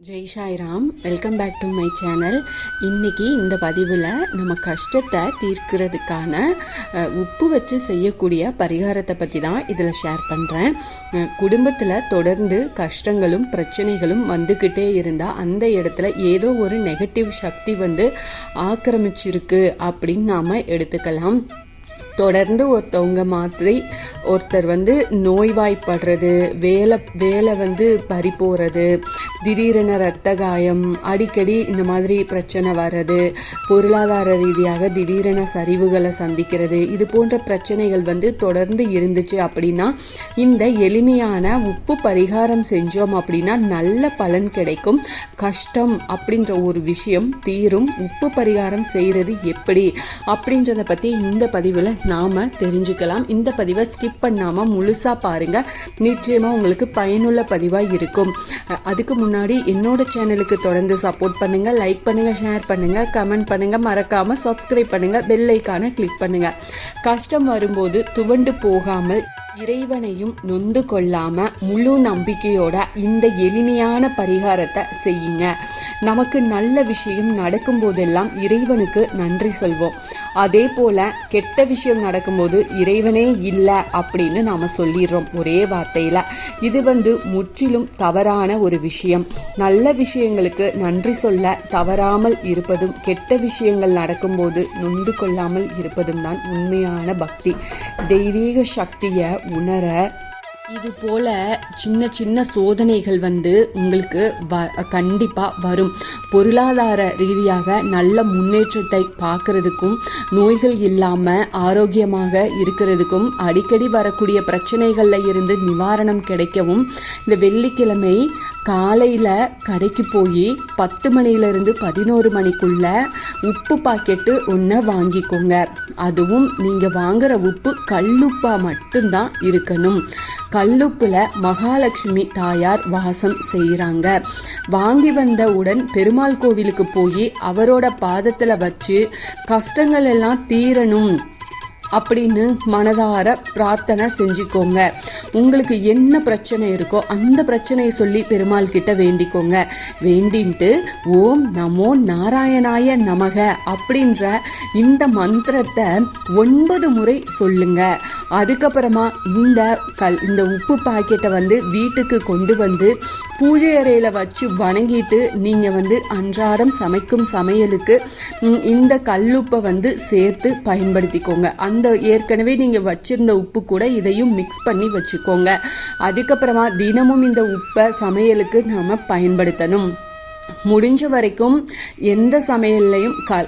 Jai Sairam welcome back to my channel இன்னைக்கு இந்த பதிவில் நம்ம கஷ்டத்தை தீர்க்கிறதுக்கான உப்பு வச்சு செய்யக்கூடிய பரிகாரத்தை பற்றி தான் இதில் ஷேர் பண்ணுறேன் குடும்பத்தில் தொடர்ந்து கஷ்டங்களும் பிரச்சனைகளும் வந்துக்கிட்டே இருந்தால் அந்த இடத்துல ஏதோ ஒரு நெகட்டிவ் சக்தி வந்து ஆக்கிரமிச்சிருக்கு அப்படின்னு நாம் எடுத்துக்கலாம். தொடர்ந்து ஒருத்தவங்க மாதிரி ஒருத்தர் வந்து நோய்வாய்ப்படுறது வேலை வேலை வந்து பறி போகிறது திடீரென ரத்த காயம் அடிக்கடி இந்த மாதிரி பிரச்சனை வர்றது பொருளாதார ரீதியாக திடீரென சரிவுகளை சந்திக்கிறது இது போன்ற பிரச்சனைகள் வந்து தொடர்ந்து இருந்துச்சு அப்படின்னா இந்த எளிமையான உப்பு பரிகாரம் செஞ்சோம் அப்படின்னா நல்ல பலன் கிடைக்கும். கஷ்டம் அப்படின்ற ஒரு விஷயம் தீரும். உப்பு பரிகாரம் செய்கிறது எப்படி அப்படின்றத பற்றி இந்த பதிவில் நாம் தெரிஞ்சுக்கலாம். இந்த பதிவை ஸ்கிப் பண்ணாமல் முழுசாக பாருங்கள் நிச்சயமாக உங்களுக்கு பயனுள்ள பதிவாக இருக்கும். அதுக்கு முன்னாடி என்னோட சேனலுக்கு தொடர்ந்து சப்போர்ட் பண்ணுங்கள் லைக் பண்ணுங்கள் ஷேர் பண்ணுங்கள் கமெண்ட் பண்ணுங்கள் மறக்காமல் சப்ஸ்கிரைப் பண்ணுங்கள் பெல் ஐக்கானை கிளிக் பண்ணுங்கள் கஷ்டம் வரும்போது துவண்டு போகாமல் இறைவனையும் நொந்து கொள்ளாம முழு நம்பிக்கையோட இந்த எளிமையான பரிகாரத்தை செய்யுங்க. நமக்கு நல்ல விஷயம் நடக்கும் போதெல்லாம் இறைவனுக்கு நன்றி சொல்வோம். அதே போல கெட்ட விஷயம் நடக்கும்போது இறைவனே இல்லை அப்படின்னு நாம சொல்லிடுறோம் ஒரே வார்த்தையில. இது வந்து முற்றிலும் தவறான ஒரு விஷயம். நல்ல விஷயங்களுக்கு நன்றி சொல்ல தவறாமல் இருப்பதும் கெட்ட விஷயங்கள் நடக்கும்போது நொந்து கொள்ளாமல் இருப்பதும் தான் உண்மையான பக்தி. தெய்வீக சக்தியை உணர இது போல சின்ன சின்ன சோதனைகள் வந்து உங்களுக்கு வ கண்டிப்பாக வரும். பொருளாதார ரீதியாக நல்ல முன்னேற்றத்தை பார்க்கறதுக்கும் நோய்கள் இல்லாமல் ஆரோக்கியமாக இருக்கிறதுக்கும் அடிக்கடி வரக்கூடிய பிரச்சனைகளில் இருந்து நிவாரணம் கிடைக்கவும் இந்த வெள்ளிக்கிழமை காலையில் கடைக்கு போய் பத்து மணியிலிருந்து பதினோரு மணிக்குள்ள உப்பு பாக்கெட்டு ஒன்று வாங்கிக்கோங்க. அதுவும் நீங்கள் வாங்குற உப்பு கல்லுப்பாக மட்டும்தான் இருக்கணும். கல்லுப்பில் மகாலட்சுமி தாயார் வாசம் செய்கிறாங்க வாங்கி வந்தவுடன் பெருமாள் கோவிலுக்கு போய் அவரோட பாதத்தில் வச்சு கஷ்டங்கள் எல்லாம் தீரணும். அப்படின்னு மனதார பிரார்த்தனை செஞ்சுக்கோங்க. உங்களுக்கு என்ன பிரச்சனை இருக்கோ அந்த பிரச்சனையை சொல்லி பெருமாள் கிட்ட வேண்டிக்கோங்க. வேண்டின்ட்டு ஓம் நமோ நாராயணாய நமக அப்படின்ற இந்த மந்திரத்தை ஒன்பது முறை சொல்லுங்க. அதுக்கப்புறமா இந்த கல் இந்த உப்பு பாக்கெட்டை வந்து வீட்டுக்கு கொண்டு வந்து பூஜை அறையில் வச்சு வணங்கிட்டு நீங்கள் வந்து அன்றாடம் சமைக்கும் சமையலுக்கு இந்த கல்லுப்பை வந்து சேர்த்து பயன்படுத்திக்கோங்க. அந்த ஏற்கனவே நீங்கள் வச்சுருந்த உப்பு கூட இதையும் மிக்ஸ் பண்ணி வச்சுக்கோங்க. அதுக்கப்புறமா தினமும் இந்த உப்பை சமையலுக்கு நாம் பயன்படுத்தணும். முடிஞ்ச வரைக்கும் எந்த சமையல்லையும் க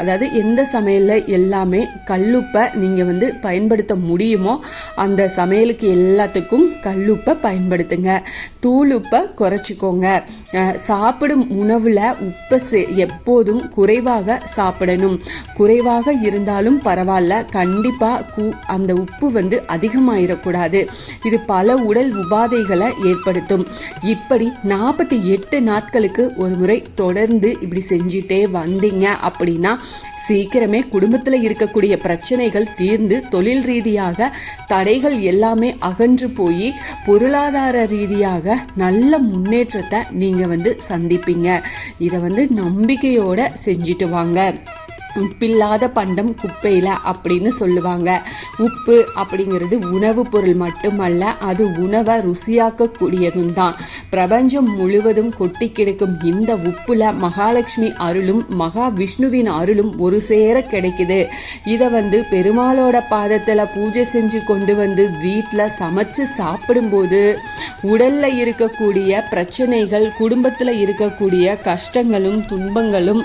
அதாவது எந்த சமையலில் எல்லாமே கல்லுப்பை நீங்கள் வந்து பயன்படுத்த முடியுமோ அந்த சமையலுக்கு எல்லாத்துக்கும் கல்லுப்பை பயன்படுத்துங்க. தூளுப்பை குறைச்சிக்கோங்க. சாப்பிடும் உணவில் உப்பை சே எப்போதும் குறைவாக சாப்பிடணும். குறைவாக இருந்தாலும் பரவாயில்ல. கண்டிப்பாக கூ அந்த உப்பு வந்து அதிகமாகிடக்கூடாது இது பல உடல் உபாதைகளை ஏற்படுத்தும். இப்படி நாற்பத்தி எட்டு நாட்களுக்கு ஒரு முறை தொடர்ந்து இப்படி செஞ்சுட்டே வந்தீங்க அப்படின்னா சீக்கிரமே குடும்பத்தில் இருக்கக்கூடிய பிரச்சனைகள் தீர்ந்து தொழில் ரீதியாக தடைகள் எல்லாமே அகன்று போய் பொருளாதார ரீதியாக நல்ல முன்னேற்றத்தை நீங்கள் வந்து சந்திப்பீங்க. இதை வந்து நம்பிக்கையோடு செஞ்சுட்டு வாங்க. உப்பில்லாத பண்டம் குப்பையில் அப்படின்னு சொல்லுவாங்க. உப்பு அப்படிங்கிறது உணவுப் பொருள் மட்டுமல்ல அது உணவை ருசியாக்கக்கூடியதும் தான். பிரபஞ்சம் முழுவதும் கொட்டி கிடக்கும் இந்த உப்புல மகாலட்சுமி அருளும் மகா விஷ்ணுவின் அருளும் ஒரு சேர கிடைக்குது. இதை வந்து பெருமாளோட பாதத்தில் பூஜை செஞ்சு கொண்டு வந்து வீட்டில் சமைச்சு சாப்பிடும்போது உடலில் இருக்கக்கூடிய பிரச்சனைகள் குடும்பத்தில் இருக்கக்கூடிய கஷ்டங்களும் துன்பங்களும்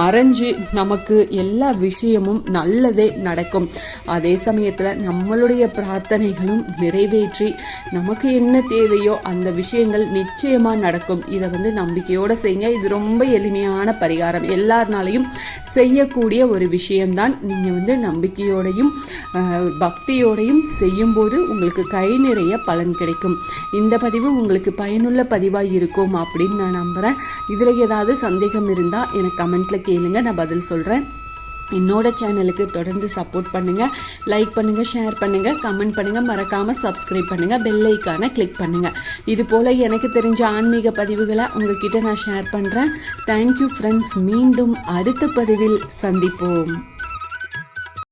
மர ம- நமக்கு எல்லா விஷயமும் நல்லதே நடக்கும். அதே சமயத்தில் நம்மளுடைய பிரார்த்தனைகளும் நிறைவேற்றி நமக்கு என்ன தேவையோ அந்த விஷயங்கள் நிச்சயமாக நடக்கும். இதை வந்து நம்பிக்கையோடு செய்யுங்க. இது ரொம்ப எளிமையான பரிகாரம். எல்லாருனாலையும் செய்யக்கூடிய ஒரு விஷயம்தான். நீங்கள் வந்து நம்பிக்கையோடையும் பக்தியோடையும் செய்யும்போது உங்களுக்கு கை நிறைய பலன் கிடைக்கும். இந்த பதிவு உங்களுக்கு பயனுள்ள பதிவாக இருக்கும் அப்படின்னு நான் நம்புகிறேன் இதில் ஏதாவது சந்தேகம் இருந்தால் எனக்கு கமெண்ட்டில் கேளுங்க. நான் பதில் சொல்கிறேன் என்னோட சேனலுக்கு தொடர்ந்து சப்போர்ட் பண்ணுங்கள் லைக் பண்ணுங்கள் ஷேர் பண்ணுங்கள் கமெண்ட் பண்ணுங்கள் மறக்காமல் சப்ஸ்கிரைப் பண்ணுங்கள் பெல் ஐக்கானை கிளிக் பண்ணுங்கள் இது போல் எனக்கு தெரிஞ்ச ஆன்மீக பதிவுகளை உங்ககிட்ட நான் ஷேர் பண்ணுறேன் தேங்க்யூ ஃப்ரெண்ட்ஸ் மீண்டும் அடுத்த பதிவில் சந்திப்போம்.